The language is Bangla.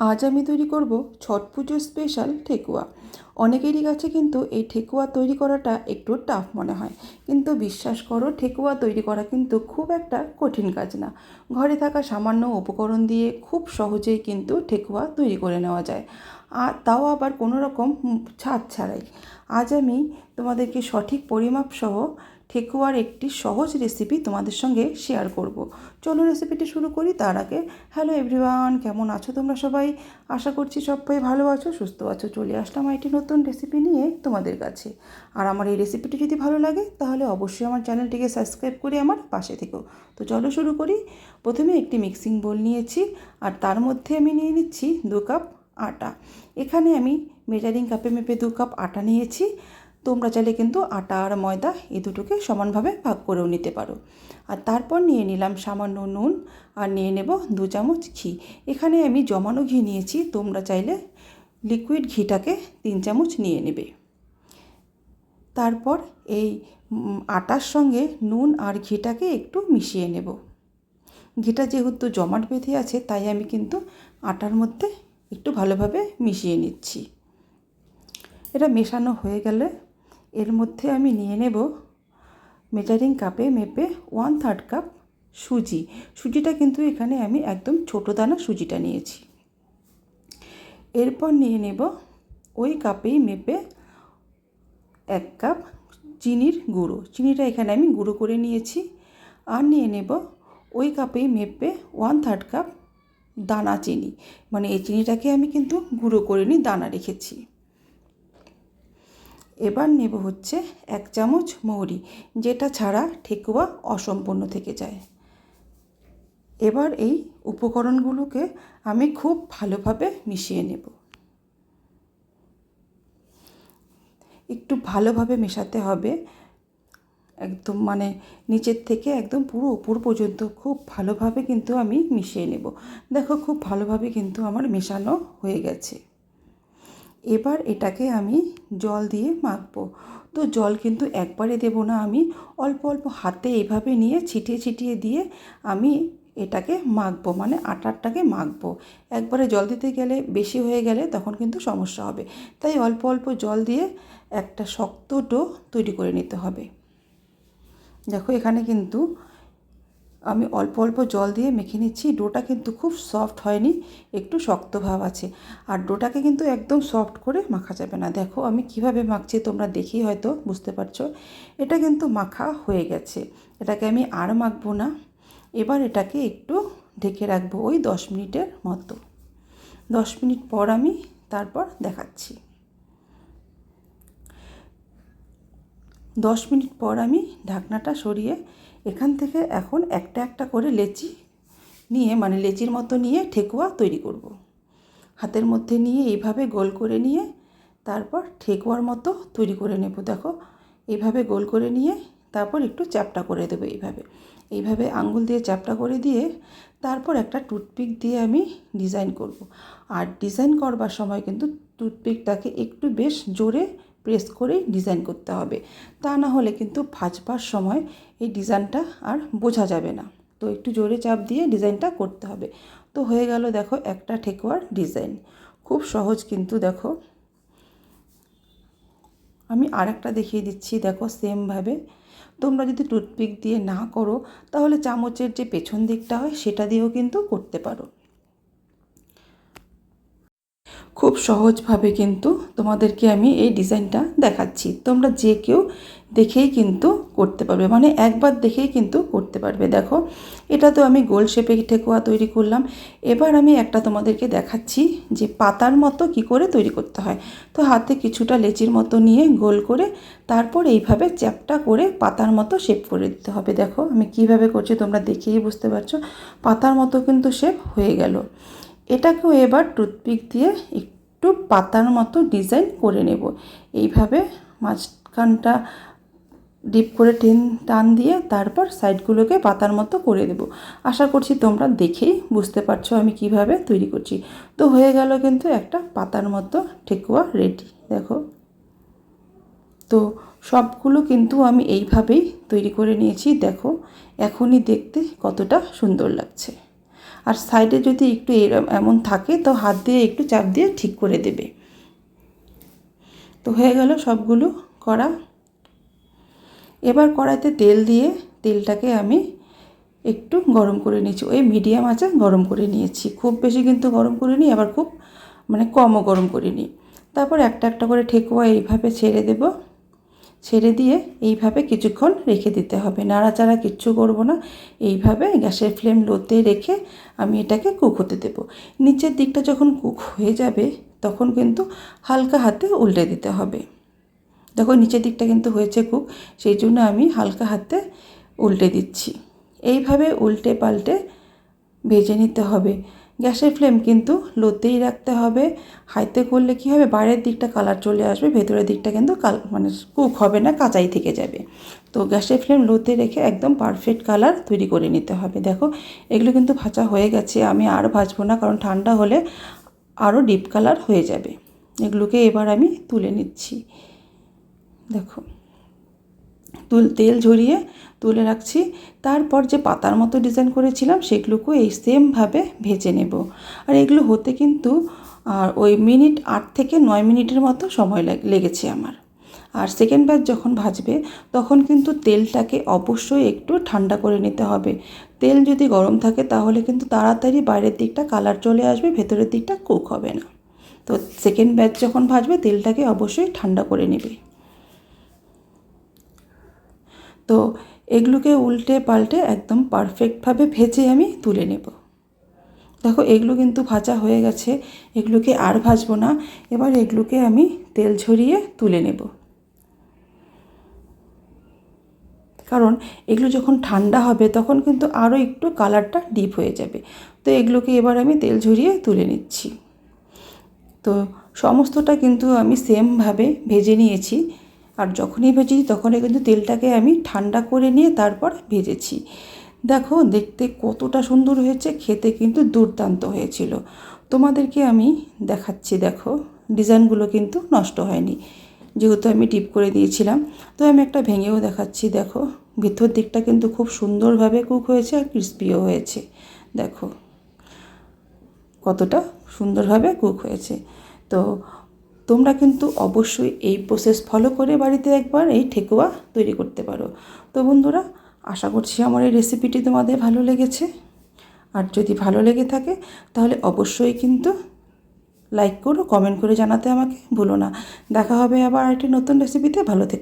আজ আমি তৈরি করব ছট পুজোর স্পেশাল ঠেকুয়া। অনেকেরই কাছে কিন্তু এই ঠেকুয়া তৈরি করাটা একটু টাফ মনে হয়। কিন্তু বিশ্বাস করো, ঠেকুয়া তৈরি করা কিন্তু খুব একটা কঠিন কাজ না। ঘরে থাকা সামান্য উপকরণ দিয়ে খুব সহজেই কিন্তু ঠেকুয়া তৈরি করে নেওয়া যায়। আর তাও আবার কোনো রকম ছাদ ছাড়াই। আজ আমি তোমাদেরকে সঠিক পরিমাপ সহ ঠেকুয়ার একটি সহজ রেসিপি তোমাদের সঙ্গে শেয়ার করব। চলো রেসিপিটি শুরু করি, তার আগে হ্যালো এভরিওয়ান কেমন আছো তোমরা সবাই? আশা করছি সবাই ভালো আছো, সুস্থ আছো, চলে আসলাম একটি নতুন রেসিপি নিয়ে তোমাদের কাছে। আর আমার এই রেসিপিটি যদি ভালো লাগে, তাহলে অবশ্যই আমার চ্যানেলটিকে সাবস্ক্রাইব করে আমার পাশে থেকো। তো চলো শুরু করি। প্রথমে একটি মিক্সিং বোল নিয়েছি, আর তার মধ্যে আমি নিয়ে নিচ্ছি দু কাপ আটা। এখানে আমি মেজারিং কাপে মেপে দু কাপ আটা নিয়েছি তোমরা চাইলে কিন্তু আটা আর ময়দা এই দুটোকে সমানভাবে ভাগ করেও নিতে পারো। আর তারপর নিয়ে নিলাম সামান্য নুন আর নিয়ে নেব দু চামচ ঘি। এখানে আমি জমানো ঘি নিয়েছি, তোমরা চাইলে লিকুইড ঘিটাকে তিন চামচ নিয়ে নেবে। তারপর এই আটার সঙ্গে নুন আর ঘিটাকে একটু মিশিয়ে নেব। ঘিটা যেহেতু জমাট বেঁধে আছে, তাই আমি কিন্তু আটার মধ্যে একটু ভালোভাবে মিশিয়ে নিচ্ছি। এটা মেশানো হয়ে গেলে এর মধ্যে আমি নিয়ে নেব মেজারিং কাপে মেপে ওয়ান থার্ড কাপ সুজি। সুজিটা কিন্তু এখানে আমি একদম ছোটো দানা সুজিটা নিয়েছি। এরপর নিয়ে নেব ওই কাপেই মেপে এক কাপ চিনির গুঁড়ো। চিনিটা এখানে আমি গুঁড়ো করে নিয়েছি। আর নিয়ে নেব ওই কাপেই মেপে ওয়ান থার্ড কাপ দানা চিনি। মানে এই চিনিটাকে আমি কিন্তু গুঁড়ো করে নিই দানা রেখেছি। এবার নেব হচ্ছে এক চামচ মৌরি, যেটা ছাড়া ঠেকুয়া অসম্পূর্ণ থেকে যায়। এবার এই উপকরণগুলোকে আমি খুব ভালোভাবে মিশিয়ে নেব। একটু ভালোভাবে মেশাতে হবে। একদম মানে নিচের থেকে একদম পুরো উপর পর্যন্ত খুব ভালোভাবে কিন্তু আমি মিশিয়ে নেব। দেখো খুব ভালোভাবে কিন্তু আমার মেশানো হয়ে গেছে। এবার এটাকে আমি জল দিয়ে মাখবো। তো জল কিন্তু একবারে দেব না আমি, অল্প অল্প হাতে এভাবে নিয়ে ছিটিয়ে ছিটিয়ে দিয়ে আমি এটাকে মাখবো মানে আটারটাকে মাখবো। একবারে জল দিতে গেলে বেশি হয়ে গেলে তখন কিন্তু সমস্যা হবে। তাই অল্প অল্প জল দিয়ে একটা শক্ত ডো তৈরি করে নিতে হবে। দেখো এখানে কিন্তু আমি অল্প অল্প জল দিয়ে মেখে নিচ্ছি। ডোটা কিন্তু খুব সফট হয়নি, একটু শক্ত ভাব আছে। আর ডোটাকে কিন্তু একদম সফট করে মাখা যাবে না। দেখো আমি কীভাবে মাখছি, তোমরা দেখেই হয়তো বুঝতে পারছ। এটা কিন্তু মাখা হয়ে গেছে। এটাকে আমি আর মাখবো না। এবার এটাকে একটু ঢেকে রাখব ওই দশ মিনিটের মতো। দশ মিনিট পর আমি তারপর দেখাচ্ছি। দশ মিনিট পর আমি ঢাকনাটা সরিয়ে এখান থেকে এখন একটা একটা করে লেচি নিয়ে মানে লেচির মতো নিয়ে ঠেকুয়া তৈরি করব। হাতের মধ্যে নিয়ে এইভাবে গোল করে নিয়ে তারপর ঠেকুয়ার মতো তৈরি করে নেব দেখো, এইভাবে গোল করে নিয়ে তারপর একটু চ্যাপটা করে দেবো এইভাবে এইভাবে আঙ্গুল দিয়ে চ্যাপটা করে দিয়ে তারপর একটা টুথপিক দিয়ে আমি ডিজাইন করব। আর ডিজাইন করবার সময় কিন্তু টুথপিকটাকে একটু বেশ জোরে প্রেস করে ডিজাইন করতে হবে। তা না হলে কিন্তু ভাজবার সময় এই ডিজাইনটা আর বোঝা যাবে না। তো একটু জোরে চাপ দিয়ে ডিজাইনটা করতে হবে। তো হয়ে গেল দেখো একটা ঠেকুয়ার ডিজাইন। খুব সহজ কিন্তু দেখো। আমি আরেকটা দেখিয়ে দিচ্ছি দেখো সেমভাবে। তোমরা যদি টুথপিক দিয়ে না করো, তাহলে চামচের যে পেছন দিকটা হয়, সেটা দিয়েও কিন্তু করতে পারো। খুব সহজভাবে কিন্তু তোমাদেরকে আমি এই ডিজাইনটা দেখাচ্ছি। তোমরা যে কেউ দেখেই কিন্তু করতে পারবে মানে একবার দেখেই কিন্তু করতে পারবে। দেখো, এটা তো আমি গোল শেপে ঠেকুয়া তৈরি করলাম। এবার আমি একটা তোমাদেরকে দেখাচ্ছি যে পাতার মতো কি করে তৈরি করতে হয়। তো হাতে কিছুটা লেচির মতো নিয়ে গোল করে তারপর এইভাবে চ্যাপটা করে পাতার মতো শেপ করে দিতে হবে। দেখো, আমি কীভাবে করছি তোমরা দেখেই বুঝতে পারছ। পাতার মতো কিন্তু শেপ হয়ে গেল। এটাকেও এবার টুথপিক দিয়ে একটু পাতার মতো ডিজাইন করে নেব। এইভাবে মাঝখানটা ডিপ করে টেন, টান দিয়ে তারপর সাইডগুলোকে পাতার মতো করে দেব। আশা করছি তোমরা দেখেই বুঝতে পারছ আমি কীভাবে তৈরি করছি। তো হয়ে গেল কিন্তু একটা পাতার মতো ঠেকুয়া রেডি, দেখো। তো সবগুলো কিন্তু আমি এইভাবেই তৈরি করে নিয়েছি, দেখো। এখনই দেখতে কতটা সুন্দর লাগছে। আর সাইডে যদি একটু এমন থাকে তো হাত দিয়ে একটু চাপ দিয়ে ঠিক করে দেবে। তো হয়ে গেল সবগুলো করা। এবার কড়াইতে তেল দিয়ে তেলটাকে আমি একটু গরম করে নিয়েছি। ওই মিডিয়াম আছে গরম করে নিয়েছি। খুব বেশি কিন্তু গরম করে নিই আবার খুব মানে কমও গরম করে নিই তারপর একটা একটা করে ঠেকুয়া এইভাবে ছেড়ে দেব। ছেড়ে দিয়ে এইভাবে কিছুক্ষণ রেখে দিতে হবে। নাড়াচাড়া কিচ্ছু করব না। এইভাবে গ্যাসের ফ্লেম লোতে রেখে আমি এটাকে কুক হতে দেব। নিচের দিকটা যখন কুক হয়ে যাবে, তখন কিন্তু হালকা হাতে উল্টে দিতে হবে। দেখো, নিচের দিকটা কিন্তু হয়েছে কুক, সেই জন্য আমি হালকা হাতে উল্টে দিচ্ছি। এইভাবে উল্টে পাল্টে ভেজে নিতে হবে। গ্যাসের ফ্লেম কিন্তু লোতেই রাখতে হবে। হাইতে করলে কী হবে? বাইরের দিকটা কালার চলে আসবে, ভেতরের দিকটা কিন্তু কাল মানে কুক হবে না, কাঁচাই থেকে যাবে। তো গ্যাসের ফ্লেম লোতে রেখে একদম পারফেক্ট কালার তৈরি করে নিতে হবে। দেখো, এগুলো কিন্তু ভাজা হয়ে গেছে, আমি আর ভাজবো না, কারণ ঠান্ডা হলে আরও ডিপ কালার হয়ে যাবে। এগুলোকে এবার আমি তুলে নিচ্ছি। দেখো, তুল, তেল ঝরিয়ে তুলে রাখছি। তারপর যে পাতার মতো ডিজাইন করেছিলাম, সেগুলোকেও এই সেমভাবে ভেজে নেব। আর এগুলো হতে কিন্তু, আর ওই মিনিট আট থেকে নয় মিনিটের মতো সময় লেগেছে আমার। আর সেকেন্ড ব্যাচ যখন ভাজবে, তখন কিন্তু তেলটাকে অবশ্যই একটু ঠান্ডা করে নিতে হবে। তেল যদি গরম থাকে, তাহলে কিন্তু তাড়াতাড়ি বাইরের দিকটা কালার চলে আসবে, ভেতরের দিকটা কুক হবে না। তো সেকেন্ড ব্যাচ যখন ভাজবে, তেলটাকে অবশ্যই ঠান্ডা করে নেবে। তো এগুলোকে উল্টে পাল্টে একদম পারফেক্টভাবে ভেজে আমি তুলে নেব। দেখো, এগুলো কিন্তু ভাজা হয়ে গেছে, এগুলোকে আর ভাজবো না। এবার এগুলোকে আমি তেল ঝরিয়ে তুলে নেব। কারণ এগুলো যখন ঠান্ডা হবে, তখন কিন্তু আরও একটু কালারটা ডিপ হয়ে যাবে। তো এগুলোকে এবার আমি তেল ঝরিয়ে তুলে নিচ্ছি। তো সমস্তটা কিন্তু আমি সেমভাবে ভেজে নিয়েছি। আর যখনই ভেজেছি তখনই কিন্তু তেলটাকে আমি ঠান্ডা করে নিয়ে তারপর ভেজেছি। দেখো, দেখতে কতটা সুন্দর হয়েছে, খেতে কিন্তু দুর্দান্ত হয়েছিল। তোমাদেরকে আমি দেখাচ্ছি, দেখো, ডিজাইনগুলো কিন্তু নষ্ট হয়নি। যেহেতু আমি টিপ করে দিয়েছিলাম, তো আমি একটা ভেঙেও দেখাচ্ছি, দেখো। ভিতর দিকটা কিন্তু খুব সুন্দরভাবে কুক হয়েছে আর ক্রিস্পিও হয়েছে, দেখো। কতটা সুন্দরভাবে কুক হয়েছে। তো তোমরা কিন্তু অবশ্যই এই প্রসেস ফলো করে বাড়িতে একবার এই ঠেকুয়া তৈরি করতে পারো। তো বন্ধুরা, আশা করছি আমার এই রেসিপিটি তোমাদের ভালো লেগেছে। আর যদি ভালো লেগে থাকে, তাহলে অবশ্যই কিন্তু লাইক করো কমেন্ট করে জানাতে আমাকে ভুলো না। দেখা হবে আবার আরেকটি নতুন রেসিপিতে ভালো থেকো।